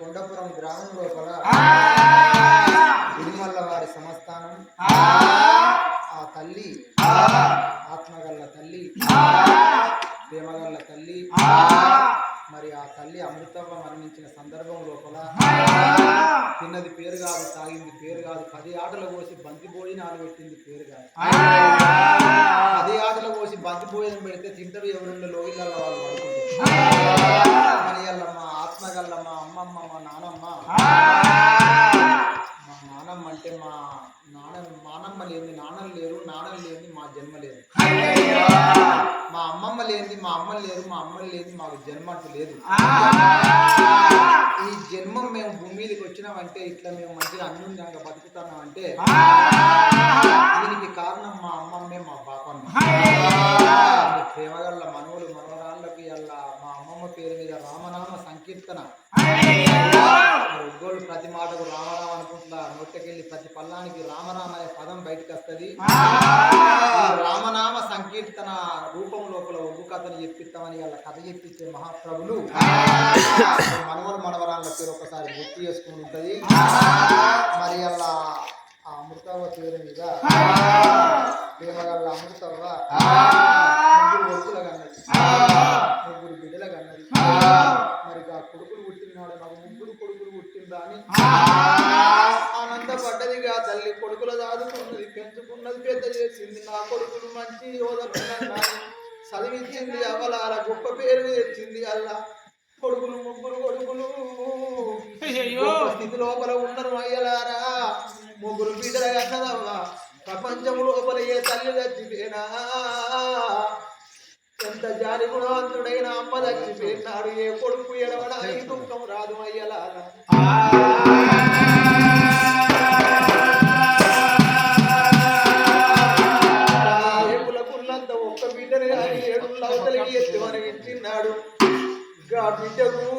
కొండపురం గ్రామం లోపల తిరుమల వారి సంస్థానం ఆ! తల్లి ఆత్మగల్ల తల్లి ప్రేమగల్ల తల్లి మరి ఆ తల్లి అమృతమ్మ మరణించిన సందర్భం లోపల తిన్నది పేరు కాదు తాగింది పేరు కాదు పది ఆటలు కోసి బంతి భోజనాలు పెట్టింది పేరు కాదు. పది ఆటలు కోసి బంతి భోజనం పెడితే తింటారు ఎవరుండే లోగిళ్ళ వాళ్ళు పడుకుంటారు. మరి అల్ల ఆత్మగల్ల మా అమ్మమ్మ మా నానమ్మ. మా నానమ్మ అంటే మా నాన్న నానమ్మ లేని నాన్నలు లేరు నాన్నలు లేని మా జన్మ లేదు. మా అమ్మమ్మ లేని మా అమ్మ లేరు మా అమ్మలు లేని మాకు జన్మ అంటూ లేదు. ఈ జన్మం మేము భూమి మీదకి వచ్చినామంటే ఇట్లా మేము మంచిగా అన్నుండంగా బతుకుతున్నామంటే దీనికి కారణం మా అమ్మమ్మే అనుకుంటా నోట్లకెళ్ళి ప్రతి పల్లానికి రామరామ అనే పదం బయటకు వస్తుంది రామనామ సంకీర్తన రూపం లోపల ఒగ్గు కథను చెప్పిస్తామని వాళ్ళ కథ చెప్పించే మహాప్రభులు. మనవలు మనవరాళ్ళ పేరు ఒకసారి గుర్తు చేసుకుని ఉంటది. మరి అలా ఆ అమృతవ్వ పేరు మీద ప్రేమగల్ల అమృతవ్వ ముగ్గురు ఒడుకుల కన్నది ముగ్గురు బిడ్డల కన్నది మరి ఆ కొడుకులు పుట్టినాడు నాకు ముగ్గురు కొడుకులు పుట్టిందా అని కొడుకుల దాదుకున్నది పెంచుకున్నది పెద్ద చేసింది. నా కొడుకులు మంచి చదివించింది అవలాల గొప్ప పేరు తెచ్చింది అల్లా. కొడుకులు ముగ్గురు కొడుకులు. స్థితి లోపల ఉన్నారు అయ్యలారా. ముగ్గురు బిడ్డల కన్నదవ్వా ప్రపంచం లోపల ఏ తల్లి చచ్చిపోయినా ఎంత జాలి గుణవంతుడైన అమ్మ చచ్చిపోయినాడు. ఏ కొడుకు ఎడవడానికి దుఃఖం రాదు అయ్యలారా. మరణించినాడు గా బిడ్డకు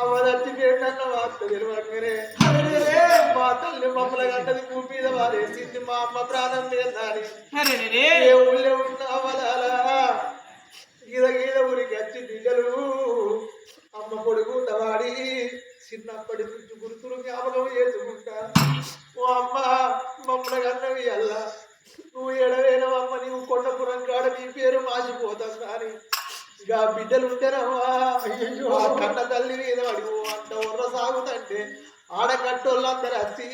అమ్మ చచ్చిపోయిందన్న వార్త తెలియగానే మా తల్లి మమ్మల్ని గంటది భూమి మీద వారేసింది మా అమ్మ ప్రాణం లేదని ఏ ఊళ్ళో ఉన్న అవలాలా గీద గీద ఊరికి వచ్చి బిడ్డలు అమ్మ కొడుకు వాడి చిన్నప్పటి నుంచి గుర్తులు జ్ఞాపకం చేసుకుంటా. ఓ అమ్మ మమ్మల్ని కన్నవి అల్లా. నువ్వు ఎడవేనవమ్మ నీవు కొండపురం కాడ నీ పేరు మాసిపోతాం కానీ ఇక బిడ్డలు ఉంటేనమ్మా ఆ కన్న తల్లి మీద అడుగు అంత ఉర్ర సాగుతంటే ఆడకట్టోళ్ళందరూ వచ్చి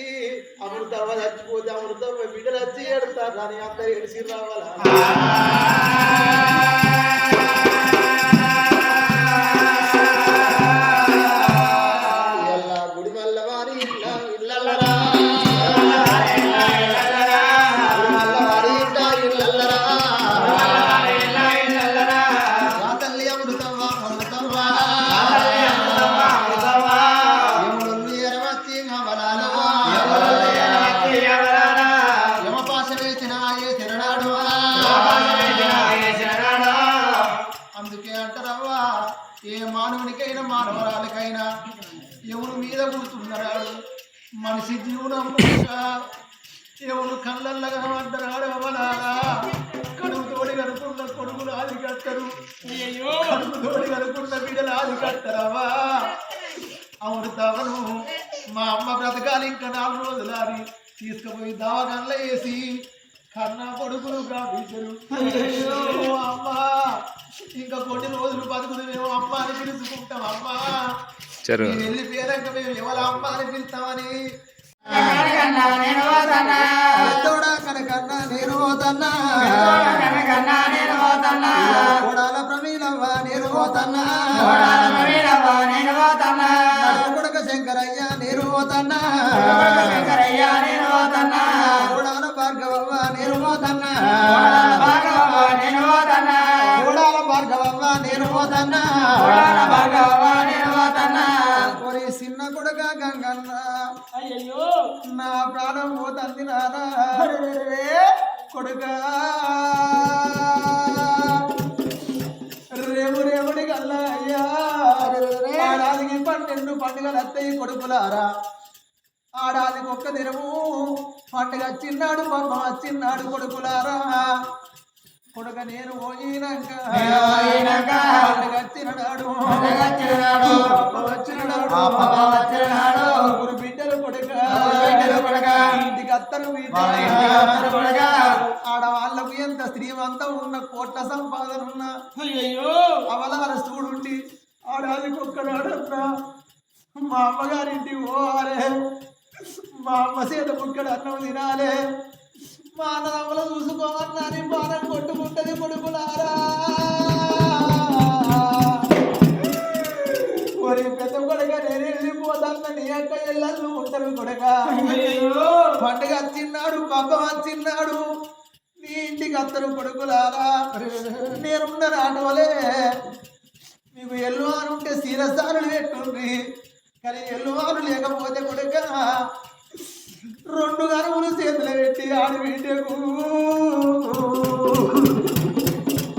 అమృతమ్మ చచ్చిపోతే అమృతమ్మ బిడ్డలు వచ్చి ఏడుతారు అని అందరు ఏడిసి రావాలా? కూర్చున్నాడు మనిషి జీవనం ఎవరు కళ్ళల్లో కనబడ్డాడు అవలాగా కడుపు తోడి కనుకున్న కొడుకులు ఆది కట్టరు. కడుపు తోడి కనుకున్న బిడ్డలు ఆది కట్టరవా? అమృతవను మా అమ్మ బ్రతకాలి ఇంకా నాలుగు రోజులు అని తీసుకుపోయి దవాఖానలో వేసి కన్నా కొడుకులు అయ్యో అమ్మ ఇంకా కొన్ని రోజులు బతుకులు మేము అమ్మ అని పిలుచుకుంటాం అమ్మ. చెరువు మీరు వెళ్ళి పేరంక మేము ఎవరు అమ్మ అని పిలుస్తామని తోడా కనకన్నా నేను పోతన్నా కోడాల ప్రవీణవ్వ నేను పోతన్నా కొడుక శంకరయ్య నేను పోతన్నా కోడాల భార్గవవ్వ నేను పోతన్నా కోడాల భార్గవవ్వ నేను పోతన్నా కొరి చిన్న కొడుక గంగన్న. నా ప్రాణం పోతుంది నానా కొడుక. రేపు రేపుడి కల్లా అయ్యా. ఆడాదికి పన్నెండు పండుగలు వస్తాయి కొడుకులారా. ఆడాదికి ఒక్క దినము. పండుగ వచ్చిన్నాడు బొమ్మ వచ్చిన్నాడు కొడుకులారా. కొడుక నేను పోయినాక పండుగ వచ్చినాడు బొమ్మ వచ్చినాడు నాడు ఆ పాప వచ్చిన నాడు ముగ్గురు బిడ్డలు కొడుక బిడ్డలు కొడుక ఇంటికి అత్తరు వాళ్ళ ఇంటికి అత్తరు కొడుక. ఆడవాళ్ళకు ఎంత శ్రీమంతం ఉన్న కోట్ల సంపాదన ఉన్న అయ్యయ్యో. అవలాల చూడుండి ఆడాదికి ఒక్కడాడన్నా మా అమ్మగారింటికి పోవాలే. మా అమ్మ చేత ముక్కడు అన్నం తినాలే. మా అన్నదమ్మలు చూసుకోమన్నాని బాణం కొట్టుకుంటది కొడుకులారా మరి పెద్ద కొడక నేను వెళ్ళిపోతాను. నీ అక్క ఎల్లలు ఉంటారు కొడక. పండుగ వచ్చిన్నాడు పబ్బ వచ్చిన్నాడు. నీ ఇంటికి అత్తరు కొడుకులారా. నేనున్న నాటవలే. మీకు ఎల్లువారు ఉంటే శిరసారులు పెట్టుండ్రి. కానీ ఎల్లువారు లేకపోతే ఆడి బిడ్డకు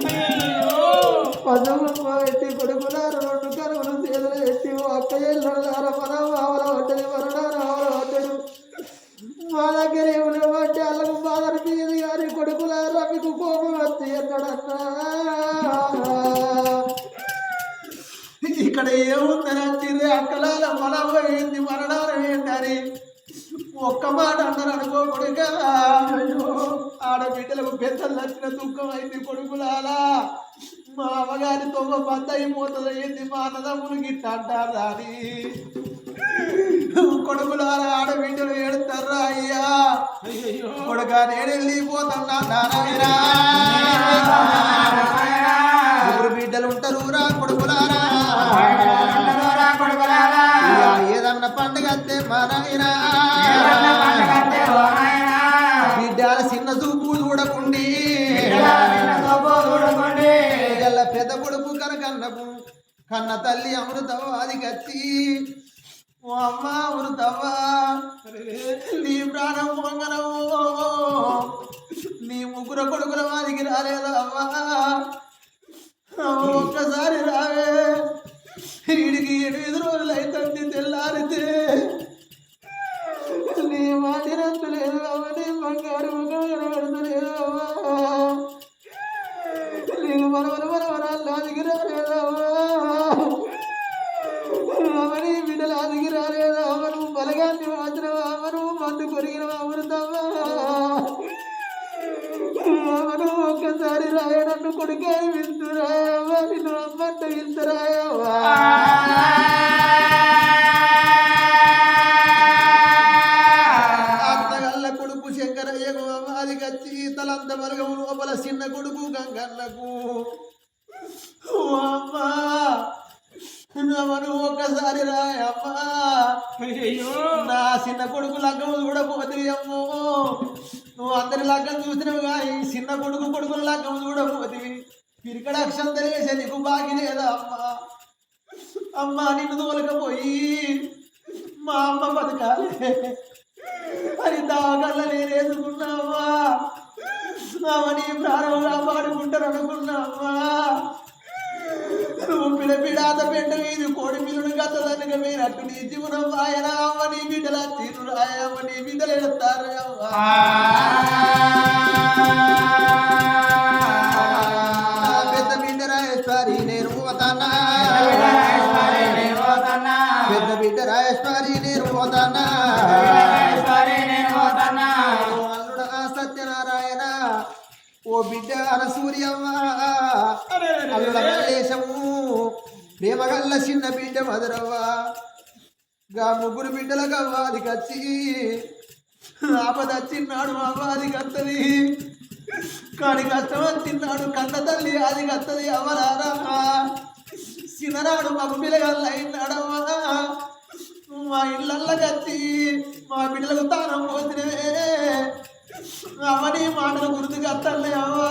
అయ్యయ్యో పదమ్మ రెండు కనుములు చేతులు పెట్టి ఒక్క ఎల్లుడార మన మావల పడ్డది మా దగ్గర ఏమి బట్టి వాళ్ళకు బాధ అనిపించింది కానీ మీకు కోపం ఇక్కడ ఏముందని వచ్చింది అక్కలాల మనం ఏంది మరణాలు ఏంటని? ఒక్క మాట అన్నారు అనుకో కొడుక. ఆడబిడ్డలకు పెద్దలు నచ్చిన దుఃఖం అయింది కొడుకులాలా మా అమ్మగారి తొమ్మ బంద అయిపోతుంది ఏంది మా అన్నదమ్ములు గిట్ట అంటారా కొడుకులారా ఆడబిడ్డలు ఏడుతారా అయ్యా. కొడుక నేను వెళ్ళిపోతున్నా నారాయణ కన్న తల్లి అమృతవాది కత్తి ఓ అమ్మ అమృతవ్వా నీ ప్రాణం పొంగనవు నీ ముగ్గురు కొడుకుల వారికి రాలేదా? కొడుకే వింటురాయవ్వా నిన్ను అత్తగల్ల కొడుకు శంకరయ్యకు అమ్మాది కచ్చి తలంత బలగము లోపల చిన్న కొడుకు గంగన్నకు. అమ్మా ఒక్కసారి రాయమ్మా నా చిన్న కొడుకు లగ్గం చూడబోతుంది అమ్మో నువ్వు అందరి లగ్గం చూసినవు కానీ చిన్న కొడుకు కొడుకుల లగ్గం చూడబోతివి పిరికడ అక్షం తెలియసే నీకు బాగి లేదా అమ్మా? అమ్మా నిన్ను తోలకపోయి మా అమ్మ బతకాలి. అని దాగల్ల నేనేసుకున్నావా అవని ప్రాణం కాపాడుకుంటారు అనుకున్నావా పిడపిడాత పెట్ట మీద కోడి పిల్లుడు గతదనక మీరట్టు నీ జీవనం ఆయన అమ్మ నీ బిడ్డల తీరు రాయమ్మ నీ బిడ్డలు ఎడతారు పెద్ద బిడ్డ రాయేశ్వరి నేను పోతానా? పెద్ద బిడ్డ రాయేశ్వరి నేను పోతానా? ఓ అల్లుడా సత్యనారాయణ ఓ బిడ్డ సూర్యమ్మ అల్లుడ మల్లేశము ప్రేమగల్ల చిన్న బిడ్డ మధురవ్వ. గా ముగ్గురు బిడ్డల గవ్వాది కచ్చి ఆపద వచ్చిన్నాడు అవ్వాది కత్తది. కాని కష్టం వచ్చిన్నాడు కన్న తల్లి అది కత్తది అవరారా చిన్నరాడు మగ పిల్లగాళ్ళు అయినాడమ్మా మా ఇళ్ళల్లో కచ్చి మా బిడ్డలకు తానం పోతున్నవే అవని మాటలు గుర్తుకు అత్తలే అవ్వా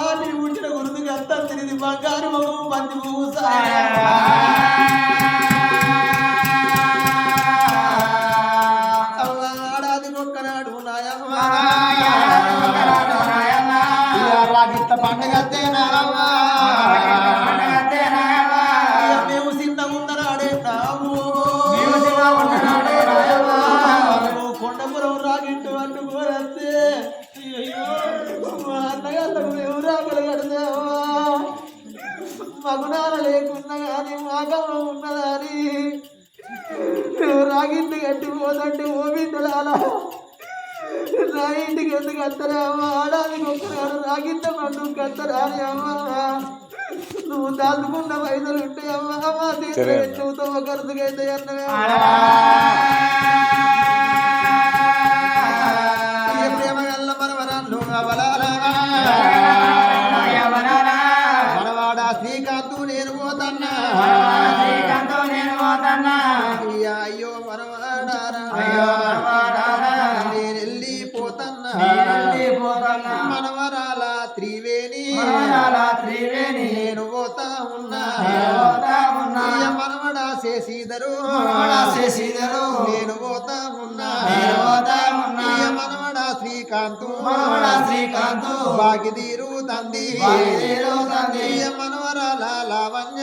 అత్తంది ఇది ఇంటికి ఎందుకు వస్తారా రాగిద్ద పండుగ వస్తారా అని నువ్వు దాచుకున్న పైసలు ఉంటాయమ్మా అమ్మ అమ్మ తీర్థం ఖర్చుకైతే అన్నవే త్రివేణి త్రివేణి. నేను పోతా ఉన్నా ఉన్నా. మనవడ శశిధరు. నేను పోతా ఉన్నా నేను పోతా ఉన్నా. మనవడ శ్రీకాంతు మనవడా శ్రీకాంతు. బాగిదీరు తంది తంది. మనవరాల లావణ్య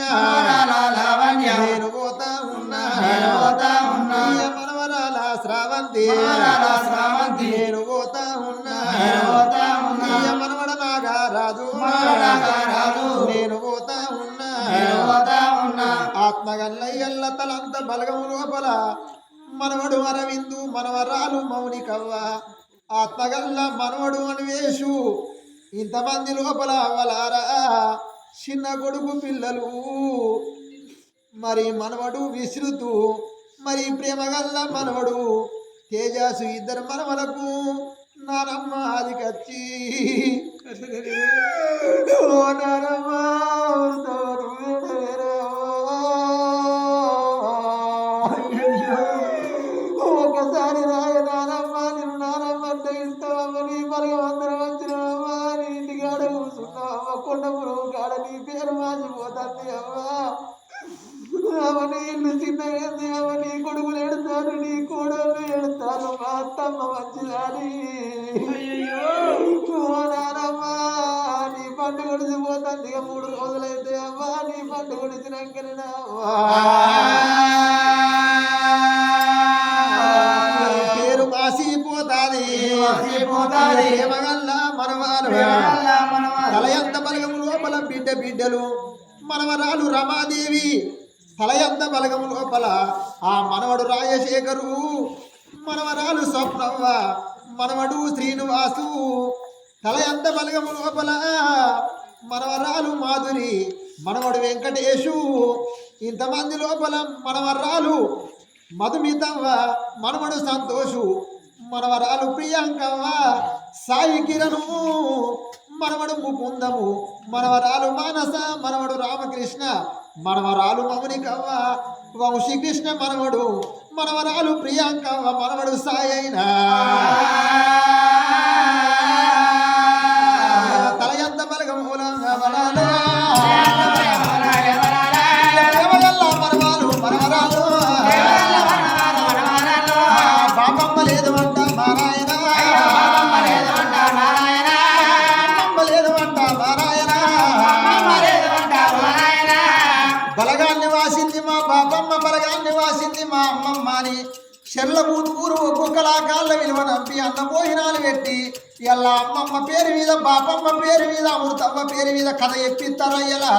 లావణ్య. నేను పోతా ఉన్నా నేను పోతా ఉన్నా. మనవరాల శ్రావంతి శ్రావంతి. నేను పోతా ఉన్నా. తలంత బలగము లోపల మనవడు అరవిందు మనవరాలు మౌనికవ్వ. ఆత్మగల్ల మనవడు అన్వేషు ఇంతమంది లోపల అవ్వలారా? చిన్న కొడుకు పిల్లలు. మరి మనవడు విసురుతూ మరి ప్రేమగల్ల మనవడు. తేజాసు ఇద్దరు మనవలకు. నానమ్మ అది కచ్చి ఓ నానమ్మ. ఇల్లు అవని కొడుకులు ఎడతారు నీ కోడలు ఎడతారు మా అత్తమ్మ మంచిదాని. నానమ్మ నీ కొడిచిపోతుంది ఇక మూడు రోజులైతే అమ్మా నీ పండు కొడిచినాకనే పేరు మాసిపోతాది మాసిపోతాది. ప్రేమగల్ల మనవారు మనవారు. తలయంత బలగము లోపల బిడ్డ బిడ్డలు. మనవరాలు రమాదేవి. తలయంత బలగము లోపల ఆ మనవడు రాజశేఖరు మనవరాలు స్వప్నవ్వ మనవడు శ్రీనివాసు. తలయంత బలగము లోపల మనవరాలు మాధురి మనవడు వెంకటేశు. ఇంతమంది లోపల మనవరాలు మధుమితవ్వ మనవడు సంతోషు మనవరాలు ప్రియాంకవ్వ. సాయి కిరణు మనవడు ముకుందము మనవరాలు మానస మనవడు రామకృష్ణ. మనవరాలు మౌనికవ్వ వంశీకృష్ణ మనవడు మనవరాలు ప్రియాంకవ్వ మనవడు సాయి అయినా. తల ఎంత బలగమూలంగా బలాలు దేవగల్ల మనవాలు మనవరాలు. పాపమ్మ లేదు అంట మారాయ చెర్ల బూతుకూరు ఒక్కొక్కలా కాళ్ళ విలువ నంపి అన్న భోజనాలు పెట్టి ఇలా అమ్మమ్మ పేరు మీద బాపమ్మ పేరు మీద అమృతమ్మ పేరు మీద కథ ఎప్పిస్తారా ఇలా?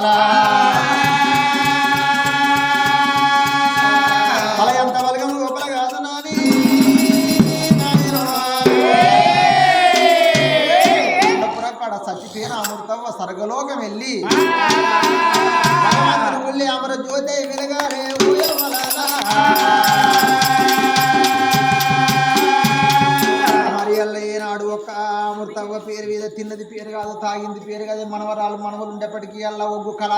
తల ఎంత బలగం లోపల కాదు నాని. చచ్చిపోయిన సర్గలోకం వెళ్ళి. అమర జ్యోతి వెలగారే ఊయమలాలా. ఎప్పటికీ అల్ల ఒగ్గు కళ